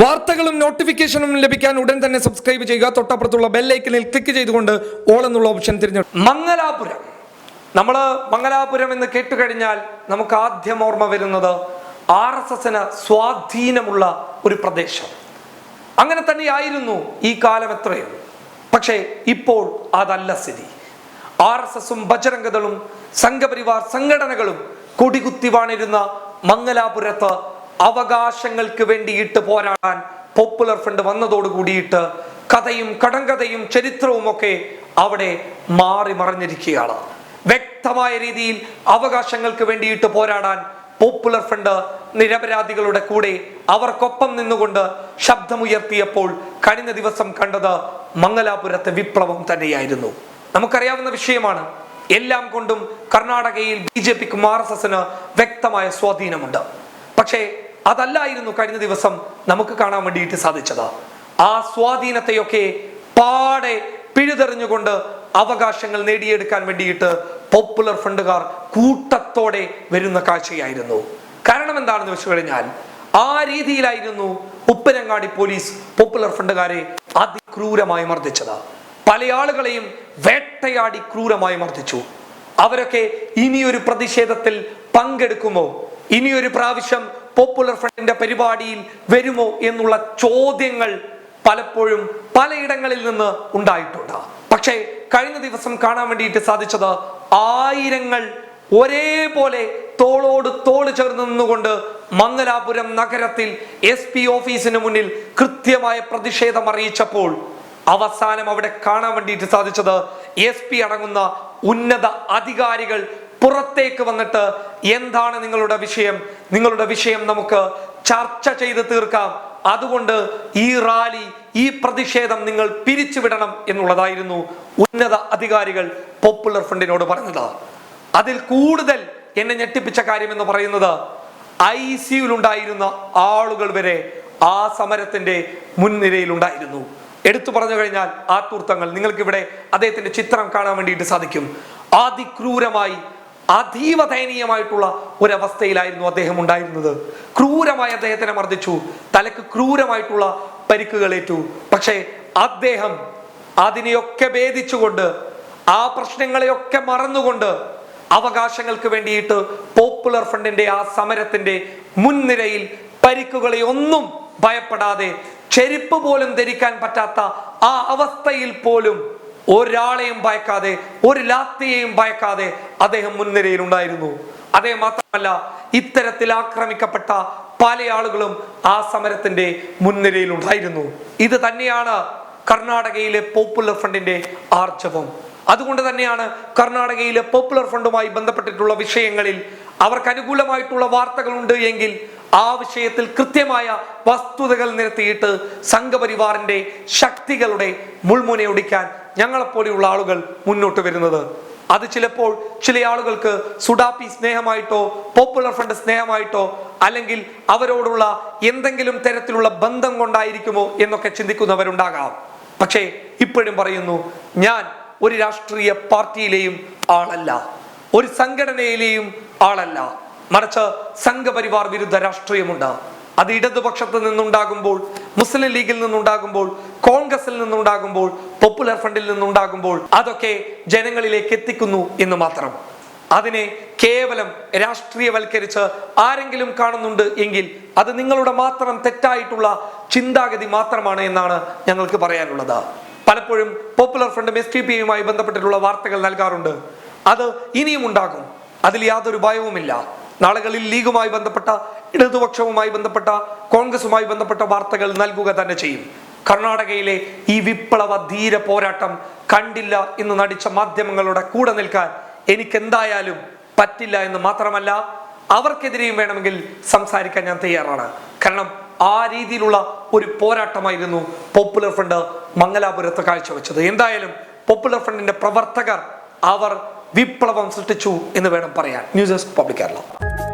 വാർത്തകളും നോട്ടിഫിക്കേഷനും ലഭിക്കാൻ ഉടൻ തന്നെ സബ്സ്ക്രൈബ് ചെയ്യുക. തൊട്ടപ്പുറത്തുള്ള ബെല്ലൈക്കനിൽ ക്ലിക്ക് ചെയ്തുകൊണ്ട് ഓൾ എന്നുള്ള ഓപ്ഷൻ തിരഞ്ഞെടുക്കും മംഗലാപുരം. നമ്മൾ മംഗലാപുരം എന്ന് കേട്ടുകഴിഞ്ഞാൽ നമുക്ക് ആദ്യം ഓർമ്മ വരുന്നത് ആർ എസ് എസിന് സ്വാധീനമുള്ള ഒരു പ്രദേശം. അങ്ങനെ തന്നെയായിരുന്നു ഈ കാലം എത്രയും. പക്ഷേ ഇപ്പോൾ അതല്ല സ്ഥിതി. ആർ എസ് എസും ബജരംഗതളും സംഘപരിവാർ സംഘടനകളും കൊടികുത്തി വാണിരുന്ന മംഗലാപുരത്ത് അവകാശങ്ങൾക്ക് വേണ്ടിയിട്ട് പോരാടാൻ പോപ്പുലർ ഫ്രണ്ട് വന്നതോട് കൂടിയിട്ട് കഥയും കടങ്കഥയും ചരിത്രവും ഒക്കെ അവിടെ മാറി മറിഞ്ഞിരിക്കുകയാണ്. വ്യക്തമായ രീതിയിൽ അവകാശങ്ങൾക്ക് വേണ്ടിയിട്ട് പോരാടാൻ പോപ്പുലർ ഫ്രണ്ട് നിരപരാധികളുടെ കൂടെ അവർക്കൊപ്പം നിന്നുകൊണ്ട് ശബ്ദമുയർത്തിയപ്പോൾ കഴിഞ്ഞ ദിവസം കണ്ടത് മംഗലാപുരത്തെ വിപ്ലവം തന്നെയായിരുന്നു. നമുക്കറിയാവുന്ന വിഷയമാണ് എല്ലാം കൊണ്ടും കർണാടകയിൽ ബി ജെ പിക്കും ആർ എസ് എസിന് വ്യക്തമായ സ്വാധീനമുണ്ട്. പക്ഷേ അതല്ലായിരുന്നു കഴിഞ്ഞ ദിവസം നമുക്ക് കാണാൻ വേണ്ടിയിട്ട് സാധിച്ചത്. ആ സ്വാധീനത്തെയൊക്കെ പാടെ പിഴുതെറിഞ്ഞുകൊണ്ട് അവകാശങ്ങൾ നേടിയെടുക്കാൻ വേണ്ടിയിട്ട് പോപ്പുലർ ഫ്രണ്ടുകാർ കൂട്ടത്തോടെ വരുന്ന കാഴ്ചയായിരുന്നു. കാരണം എന്താണെന്ന് വെച്ച് കഴിഞ്ഞാൽ ആ രീതിയിലായിരുന്നു ഉപ്പനങ്ങാടി പോലീസ് പോപ്പുലർ ഫ്രണ്ടുകാരെ അതിക്രൂരമായി മർദ്ദിച്ചത്. പല ആളുകളെയും വേട്ടയാടി ക്രൂരമായി മർദ്ദിച്ചു. അവരൊക്കെ ഇനിയൊരു പ്രതിഷേധത്തിൽ പങ്കെടുക്കുമോ? ഇനിയൊരു പ്രാവശ്യം പോപ്പുലർ ഫ്രണ്ടിന്റെ പരിപാടിയിൽ വരുമോ എന്നുള്ള ചോദ്യങ്ങൾ പലപ്പോഴും പലയിടങ്ങളിൽ നിന്ന് ഉണ്ടായിട്ടുണ്ട്. പക്ഷേ കഴിഞ്ഞ ദിവസം കാണാൻ വേണ്ടിയിട്ട് സാധിച്ചത് ആയിരങ്ങൾ ഒരേപോലെ തോളോട് തോൾ ചേർന്ന് നിന്നുകൊണ്ട് മംഗലാപുരം നഗരത്തിൽ എസ് പി ഓഫീസിന് മുന്നിൽ കൃത്യമായ പ്രതിഷേധം അറിയിച്ചപ്പോൾ അവസാനം അവിടെ കാണാൻ വേണ്ടിയിട്ട് സാധിച്ചത് എസ് പി അടങ്ങുന്ന ഉന്നത അധികാരികൾ പുറത്തേക്ക് വന്നിട്ട് എന്താണ് നിങ്ങളുടെ വിഷയം? നിങ്ങളുടെ വിഷയം നമുക്ക് ചർച്ച ചെയ്ത് തീർക്കാം. അതുകൊണ്ട് ഈ റാലി ഈ പ്രതിഷേധം നിങ്ങൾ പിരിച്ചുവിടണം എന്നുള്ളതായിരുന്നു ഉന്നത അധികാരികൾ പോപ്പുലർ ഫ്രണ്ടിനോട് പറഞ്ഞത്. അതിൽ കൂടുതൽ എന്നെ ഞെട്ടിപ്പിച്ച കാര്യം എന്ന് പറയുന്നത് ഐ സിയുലുണ്ടായിരുന്ന ആളുകൾ വരെ ആ സമരത്തിന്റെ മുൻനിരയിലുണ്ടായിരുന്നു. എടുത്തു പറഞ്ഞു കഴിഞ്ഞാൽ ആത്തൂർത്തങ്ങൾ. നിങ്ങൾക്കിവിടെ അദ്ദേഹത്തിന്റെ ചിത്രം കാണാൻ വേണ്ടിയിട്ട് സാധിക്കും. അതിക്രൂരമായി അതീവ ദയനീയമായിട്ടുള്ള ഒരവസ്ഥയിലായിരുന്നു അദ്ദേഹം ഉണ്ടായിരുന്നത്. ക്രൂരമായി അദ്ദേഹത്തിനെ മർദ്ദിച്ചു. തലക്ക് ക്രൂരമായിട്ടുള്ള പരിക്കുകളേറ്റു പക്ഷേ അദ്ദേഹം അതിനെയൊക്കെ ഭേദിച്ചുകൊണ്ട് ആ പ്രശ്നങ്ങളെയൊക്കെ മറന്നുകൊണ്ട് അവകാശങ്ങൾക്ക് വേണ്ടിയിട്ട് പോപ്പുലർ ഫ്രണ്ടിന്റെ ആ സമരത്തിന്റെ മുൻനിരയിൽ പരിക്കുകളെ ഒന്നും ഭയപ്പെടാതെ ചെരുപ്പ് പോലും ധരിക്കാൻ പറ്റാത്ത ആ അവസ്ഥയിൽ പോലും ഒരാളെയും ഭയക്കാതെ ഒരു ലാത്തിയെയും ഭയക്കാതെ അദ്ദേഹം മുൻനിരയിൽ ഉണ്ടായിരുന്നു അതേ മാത്രമല്ല ഇത്തരത്തിൽ ആക്രമിക്കപ്പെട്ട പല ആളുകളും ആ സമരത്തിന്റെ മുൻനിരയിൽ ഉണ്ടായിരുന്നു ഇത് തന്നെയാണ് കർണാടകയിലെ പോപ്പുലർ ഫ്രണ്ടിന്റെ ആർജവം. അതുകൊണ്ട് തന്നെയാണ് കർണാടകയിലെ പോപ്പുലർ ഫ്രണ്ടുമായി ബന്ധപ്പെട്ടിട്ടുള്ള വിഷയങ്ങളിൽ അവർക്ക് അനുകൂലമായിട്ടുള്ള വാർത്തകളുണ്ട് എങ്കിൽ ആ വിഷയത്തിൽ കൃത്യമായ വസ്തുതകൾ നിരത്തിയിട്ട് സംഘപരിവാറിന്റെ ശക്തികളുടെ മുൾമുനയൊടിക്കാൻ ഞങ്ങളെപ്പോലെയുള്ള ആളുകൾ മുന്നോട്ട് വരുന്നത്. അത് ചിലപ്പോൾ ചില ആളുകൾക്ക് സുഡാപ്പി സ്നേഹമായിട്ടോ പോപ്പുലർ ഫ്രണ്ട് സ്നേഹമായിട്ടോ അല്ലെങ്കിൽ അവരോടുള്ള എന്തെങ്കിലും തരത്തിലുള്ള ബന്ധം കൊണ്ടായിരിക്കുമോ എന്നൊക്കെ ചിന്തിക്കുന്നവരുണ്ടാകാം. പക്ഷേ ഇപ്പോഴും പറയുന്നു ഞാൻ ഒരു രാഷ്ട്രീയ പാർട്ടിയിലെയും ആളല്ല. ഒരു സംഘടനയിലെയും ആളല്ല. മറിച്ച് സംഘപരിവാർ വിരുദ്ധ രാഷ്ട്രീയമുണ്ട്. അത് ഇടതുപക്ഷത്ത് നിന്നുണ്ടാകുമ്പോൾ മുസ്ലിം ലീഗിൽ നിന്നുണ്ടാകുമ്പോൾ കോൺഗ്രസിൽ നിന്നുണ്ടാകുമ്പോൾ പോപ്പുലർ ഫ്രണ്ടിൽ നിന്നുണ്ടാകുമ്പോൾ അതൊക്കെ ജനങ്ങളിലേക്ക് എത്തിക്കുന്നു എന്ന് മാത്രം. അതിനെ കേവലം രാഷ്ട്രീയവൽക്കരിച്ച് ആരെങ്കിലും കാണുന്നുണ്ട് എങ്കിൽ അത് നിങ്ങളുടെ മാത്രം തെറ്റായിട്ടുള്ള ചിന്താഗതി മാത്രമാണ് എന്നാണ് ഞങ്ങൾക്ക് പറയാനുള്ളത്. പലപ്പോഴും പോപ്പുലർ ഫ്രണ്ടും എസ് ടി ബന്ധപ്പെട്ടിട്ടുള്ള വാർത്തകൾ നൽകാറുണ്ട്. അത് ഇനിയും ഉണ്ടാകും. അതിൽ യാതൊരു ഭയവുമില്ല. നാളുകളിൽ ലീഗുമായി ബന്ധപ്പെട്ട ഇടതുപക്ഷവുമായി ബന്ധപ്പെട്ട കോൺഗ്രസുമായി ബന്ധപ്പെട്ട വാർത്തകൾ നൽകുക തന്നെ ചെയ്യും. കർണാടകയിലെ ഈ വിപ്ലവ ധീര പോരാട്ടം കണ്ടില്ല എന്ന് നടിച്ച മാധ്യമങ്ങളുടെ കൂടെ നിൽക്കാൻ എനിക്ക് എന്തായാലും പറ്റില്ല എന്ന് മാത്രമല്ല അവർക്കെതിരെയും വേണമെങ്കിൽ സംസാരിക്കാൻ ഞാൻ തയ്യാറാണ്. കാരണം ആ രീതിയിലുള്ള ഒരു പോരാട്ടമായിരുന്നു പോപ്പുലർ ഫ്രണ്ട് മംഗലാപുരത്ത് കാഴ്ചവെച്ചത്. എന്തായാലും പോപ്പുലർ ഫ്രണ്ടിന്റെ പ്രവർത്തകർ അവർ വിപ്ലവം സൃഷ്ടിച്ചു എന്ന് വേണം പറയാൻ. News desk public Kerala.